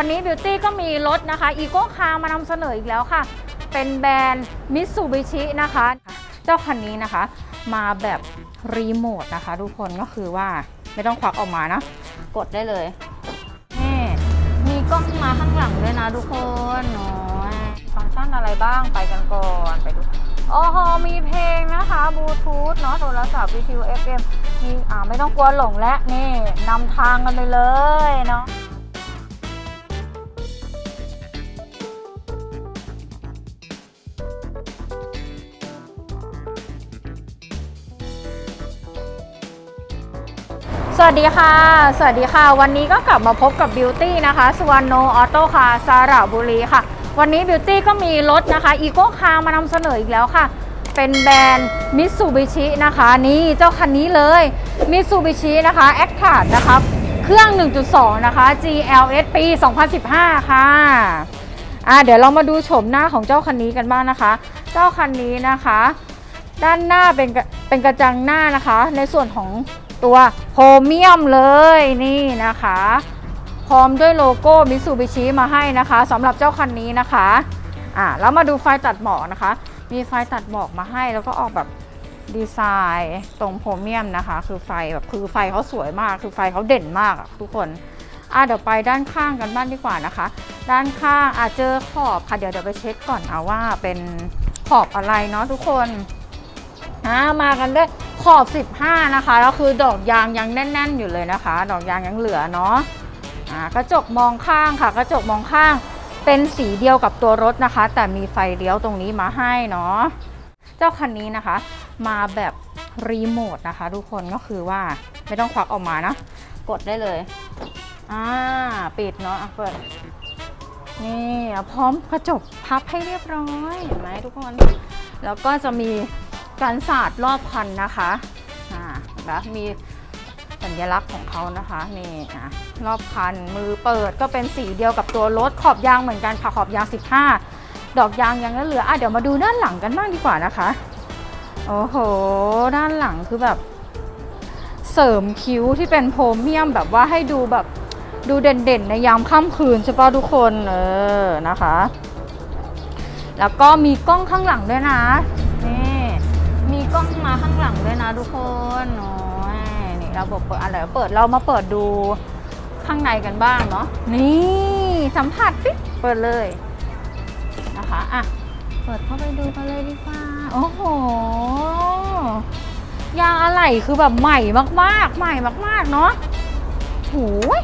วันนี้บิวตี้ก็มีรถนะคะอีโก้คาร์มานำเสนออีกแล้วค่ะ เป็นแบรนด์มิ t ซูบิชินะคะ เจ้าคันนี้นะคะ มาแบบรีโมทนะคะทุกคนก็คือว่าไม่ต้องควักออกมานะ กดได้เลยนี่มีกล้องมาข้างหลังด้วยนะทุกคนโอ้ยฟังก์ชันอะไรบ้างไปกันก่อนไปดูโอ้โหมีเพลงนะคะบลูทูธเนาะโทรศัพท์วิทยุ FM มีอ่าไม่ต้องกลัวหลงและนี่นำทางกันไปเลยเนาะ สวัสดีค่ะ สวัสดีค่ะ วันนี้ก็กลับมาพบกับบิวตี้นะคะสว a นโนออโต้คาร์สระบุรีค่ะ วันนี้บิวตี้ก็มีรถนะคะอีโก้คาร์มานำเสนออีกแล้วค่ะ เป็นแบรนด์มิ t ซูบิชินะคะ นี่เจ้าคันนี้เลยมิ t ซูบิชินะคะ a c t a นะคะเครื่อง 1.2 นะคะ GLS ปี 2015 ค่ะอะเดี๋ยวเรามาดูโฉมหน้าของเจ้าคันนี้กันบ้างนะคะ เจ้าคันนี้นะคะ ด้านหน้าเป็นเป็นกระจังหน้านะคะ ในส่วนของ ตัวโพเมียมเลยนี่นะคะ พร้อมด้วยโลโก้มิ t ซูบิชิมาให้นะคะสำหรับเจ้าคันนี้นะคะอ่าแล้วมาดูไฟตัดหมอกนะคะ มีไฟตัดหมอกมาให้แล้วก็ออกแบบดีไซน์ตรงโพเมียมนะคะ คือไฟแบบคือไฟเขาสวยมาก คือไฟเขาเด่นมากทุกคนอะเดี๋ยวไปด้านข้างกันบ้างดีกว่านะคะ ด้านข้างอาจเจอขอบค่ะเดี๋ยวเดี๋ยวไปเช็คก่อนเอาว่าเป็นขอบอะไรเนาะทุกคน อ่ามากันด้วยขอบ 15 นะคะแล้วคือดอกยางยังแน่น ๆ อยู่เลยนะคะ ดอกยางยังเหลือเนาะอ่ากระจกมองข้างค่ะกระจกมองข้างเป็นสีเดียวกับตัวรถนะคะ แต่มีไฟเลี้ยวตรงนี้มาให้เนาะเจ้าคันนี้นะคะ มาแบบรีโมทนะคะ ทุกคนก็คือว่าไม่ต้องควักออกมานะ กดได้เลยอ่าปิดเนาะอะเปิดนี่พร้อมกระจกพับให้เรียบร้อยเห็นไหมทุกคน แล้วก็จะมี การสาดรอบคันนะคะอ่าเห็นปะมีสัญลักษณ์ของเขานะคะนี่อะรอบคันมือเปิดก็เป็นสีเดียวกับตัวรถขอบยางเหมือนกันค่ะขอบยาง 15 ดอกยางยังเหลืออะเดี๋ยวมาดูด้านหลังกันบ้างดีกว่านะคะโอ้โห ด้านหลังคือแบบ เสริมคิ้วที่เป็นโพรเมียมแบบว่าให้ดูแบบดูเด่นๆ ในยามค่ำคืนใช่ปะทุกคนเออนะคะ แล้วก็มีกล้องข้างหลังด้วยนะ กล้องมาข้างหลังด้วยนะทุกคนโอ้ยนี่เราบอกเปิดอะไรเปิดเรามาเปิดดูข้างในกันบ้างเนาะนี่สัมผัสปิ๊บเปิดเลยนะคะอะเปิดเข้าไปดูกันเลยดีกว่าโอ้โหยางอะไหล่คือแบบใหม่มากๆ ใหม่มาก ๆ เนาะโหย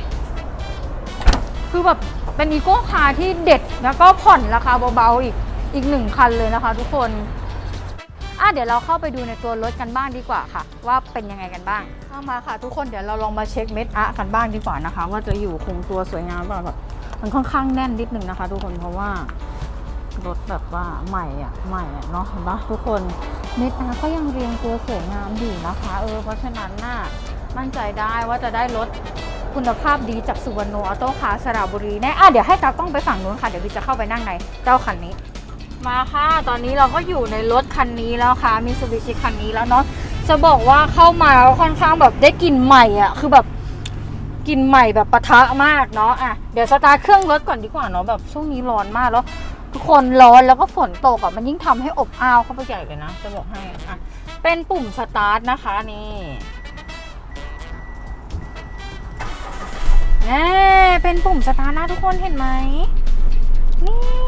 คือแบบเป็นอีโก้คาร์ที่เด็ดแล้วก็ผ่อนราคาเบาๆอีกอีกหนึ่งคันเลยนะคะทุกคน อะเดี๋ยวเราเข้าไปดูในตัวรถกันบ้างดีกว่าค่ะ ว่าเป็นยังไงกันบ้างเข้ามาค่ะ ทุกคนเดี๋ยวเราลองมาเช็คเม็ดอะกันบ้างดีกว่านะคะ ว่าจะอยู่คงตัวสวยงามแบบมันค่อนข้างแน่นนิดนึงนะคะ ทุกคนเพราะว่ารถแบบว่าใหม่อะใหม่อะเนาะเห็นปะทุกคนเม็ดอะก็ยังเรียงตัวสวยงามอยู่นะคะเออเพราะฉะนั้นน่ะมั่นใจได้ว่าจะได้รถคุณภาพดีจากสุวรรณโออโต้คาสระบุรีแน่อะเดี๋ยวให้ตากล้องไปฝั่งนู้นค่ะ เดี๋ยววิจะเข้าไปนั่งในเจ้าคันนี้ มาค่ะ ตอนนี้เราก็อยู่ในรถคันนี้แล้วค่ะมิ t ซูบิชิคันนี้แล้วเนาะจะบอกว่าเข้ามาแล้วค่อนข้างแบบได้กลิ่นใหม่อะ คือแบบกลิ่นใหม่แบบปะทะมากเนาะอะเดี๋ยวสตาร์ทเครื่องรถก่อนดีกว่าเนาะแบบช่วงนี้ร้อนมากแล้วทุกคนร้อนแล้วก็ฝนตกอะมันยิ่งทำให้อบอ้าวเข้าไปใหญ่เลยนะ จะบอกให้อะเป็นปุ่มสตาร์ทนะคะนี่แน่เป็นปุ่มสตาร์ทนะทุกคนเห็นไหมนี่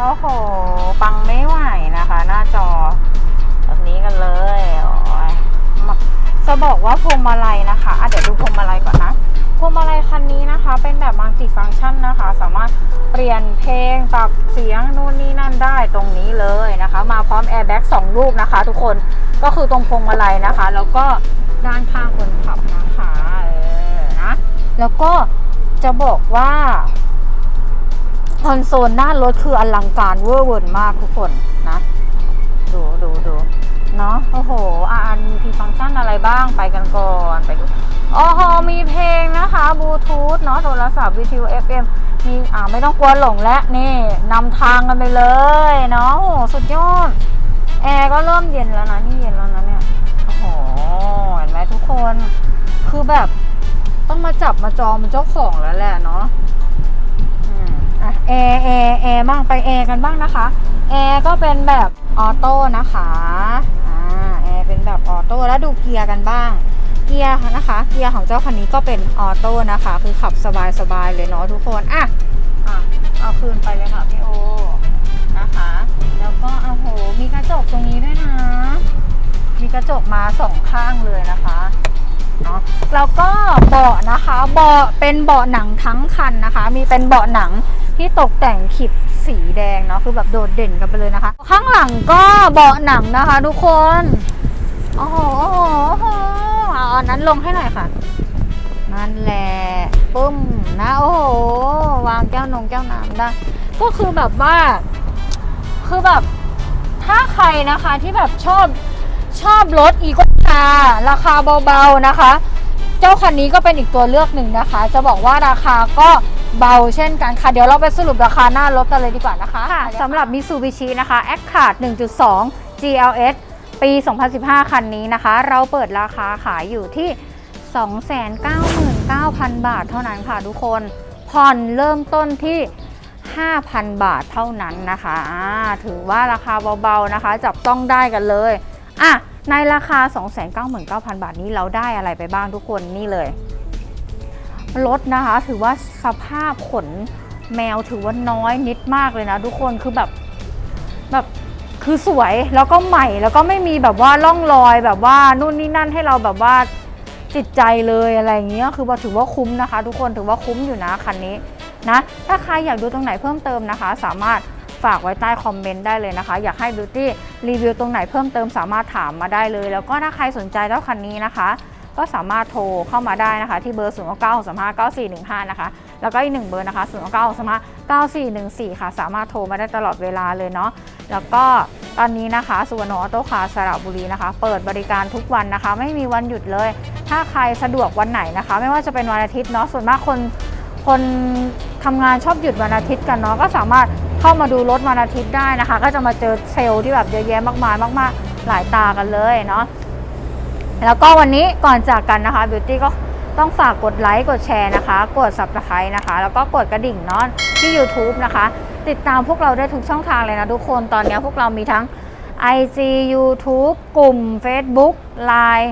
โอ้โห ปังไม่ไหวนะคะ หน้าจอ แบบนี้กันเลยโอ้ยจะบอกว่าพวงมาลัยนะคะะเดี๋ยวดูพวงมาลัยก่อนนะ พวงมาลัยคันนี้นะคะ เป็นแบบมัลติฟังก์ชันนะคะ สามารถเปลี่ยนเพลงปรับเสียงนู่นนี่นั่นได้ตรงนี้เลยนะคะ มาพร้อมแอร์แบ็กสองลูกนะคะ ทุกคน ก็คือตรงพวงมาลัยนะคะ แล้วก็ด้านข้างคนขับนะคะ เออ นะ แล้วก็จะบอกว่า คอนโซลหน้ารถคืออลังการเวอร์เวิร์นมากทุกคนนะ ดูดูดูเนาะโอ้โหอันมีฟังก์ชันอะไรบ้างไปกันก่อนไปดูโอ้โหมีเพลงนะคะบลูทูธเนาะโทรศัพท์วิทยุ FM มีอ่าไม่ต้องกลัวหลงและนี่นำทางกันไปเลยเนาะโอ้สุดยอดแอร์ก็เริ่มเย็นแล้วนะนี่เย็นแล้วนะเนี่ยโอ้โหเห็นไหมทุกคน คือแบบต้องมาจับมาจองเป็นเจ้าของแล้วแหละเนาะ อะแอร์แอร์แอร์บ้างไปแอร์กันบ้างนะคะแอร์ก็เป็นแบบออโต้นะคะอ่าแอร์เป็นแบบออโต้แล้วดูเกียร์กันบ้าง เกียร์นะคะ เกียร์ของเจ้าคันนี้ก็เป็นออโต้นะคะ คือขับสบายๆเลยเนาะทุกคนอะอะเอาคืนไปเลยค่ะพี่โอนะคะ แล้วก็เอาโหมีกระจกตรงนี้ด้วยนะมีกระจกมาสองข้างเลยนะคะเนาะแล้วก็เบาะนะคะเบาะเป็นเบาะหนังทั้งคันนะคะ มีเป็นเบาะหนัง ที่ตกแต่งขีดสีแดงเนาะคือแบบโดดเด่นกันไปเลยนะคะ ข้างหลังก็เบาะหนังนะคะ ทุกคนโอ้โหโอ้โหเอาอันนั้นลงให้หน่อยค่ะนั่นแหละปึ้มนะโอ้โหวางแก้วนงแก้วน้ำได้ก็คือแบบว่า คือแบบถ้าใครนะคะที่แบบชอบชอบรถอีโกคาราคาเบาๆนะคะ เจ้าคันนี้ก็เป็นอีกตัวเลือกหนึ่งนะคะ จะบอกว่าราคาก็ เบาเช่นกันค่ะ เดี๋ยวเราไปสรุปราคาหน้ารถกันเลยดีกว่านะคะค่ะสำหรับ Mitsubishi นะคะ a c c a r d 1.2 GLS ปี 2015 คันนี้นะคะ เราเปิดราคาขายอยู่ที่ 299,000 บาทเท่านั้นค่ะทุกคน ผ่อนเริ่มต้นที่ 5,000 บาทเท่านั้นนะคะอ่าถือว่าราคาเบาๆนะคะ จับต้องได้กันเลยอะในราคา 299,000 บาทนี้เราได้อะไรไปบ้างทุกคนนี่เลย รถนะคะ ถือว่าสภาพขนแมวถือว่าน้อยนิดมากเลยนะ ทุกคนคือแบบแบบคือสวยแล้วก็ใหม่แล้วก็ไม่มีแบบว่าล่องรอยแบบว่านู่นนี่นั่นให้เราแบบว่าจิตใจเลยอะไรอย่างเงี้ยคือว่าถือว่าคุ้มนะคะ ทุกคนถือว่าคุ้มอยู่นะคันนี้นะถ้าใครอยากดูตรงไหนเพิ่มเติมนะคะ สามารถฝากไว้ใต้คอมเมนต์ได้เลยนะคะ อยากให้ Beauty รีวิวตรงไหนเพิ่มเติมสามารถถามมาได้เลย แล้วก็ถ้าใครสนใจเจ้าคันนี้นะคะ ก็สามารถโทรเข้ามาได้นะคะ ที่เบอร์ 0 9 9 3 5 9 4 1 5 นะคะ แล้วก็อีกหนึ่งเบอร์นะคะ 0 9 9 3 5 9 4 1 4 ค่ะ สามารถโทรมาได้ตลอดเวลาเลยเนาะแล้วก็ตอนนี้นะคะสุวรรณออโต้คาร์สระบุรีนะคะ เปิดบริการทุกวันนะคะ ไม่มีวันหยุดเลย ถ้าใครสะดวกวันไหนนะคะ ไม่ว่าจะเป็นวันอาทิตย์เนาะส่วนมากคนคนทำงานชอบหยุดวันอาทิตย์กันเนาะก็สามารถเข้ามาดูรถวันอาทิตย์ได้นะคะ ก็จะมาเจอเซลล์ที่แบบเยอะแยะมากมายมาก ๆ หลายตากันเลยเนาะ แล้วก็วันนี้ก่อนจากกันนะคะบิวตี้ก็ต้องฝากกดไลค์กดแชร์นะคะ กด subscribe นะคะ แล้วก็กดกระดิ่งเนาะที่ YouTube นะคะ ติดตามพวกเราได้ทุกช่องทางเลยนะทุกคนตอนนี้พวกเรามีทั้ง IG YouTube กลุ่ม Facebook Line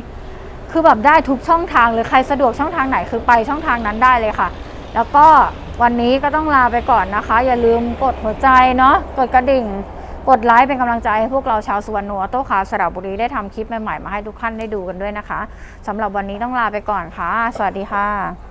คือแบบได้ทุกช่องทางเลยใครสะดวกช่องทางไหนคือไปช่องทางนั้นได้เลยค่ะ แล้วก็วันนี้ก็ต้องลาไปก่อนนะคะ อย่าลืมกดหัวใจเนาะกดกระดิ่ง กดไลค์เป็นกำลังใจให้พวกเราชาวสุวรรณัวโต้คาสระบุรีได้ทำคลิปใหม่ๆมาให้ทุกท่านได้ดูกันด้วยนะคะสำหรับวันนี้ต้องลาไปก่อนค่ะ สวัสดีค่ะ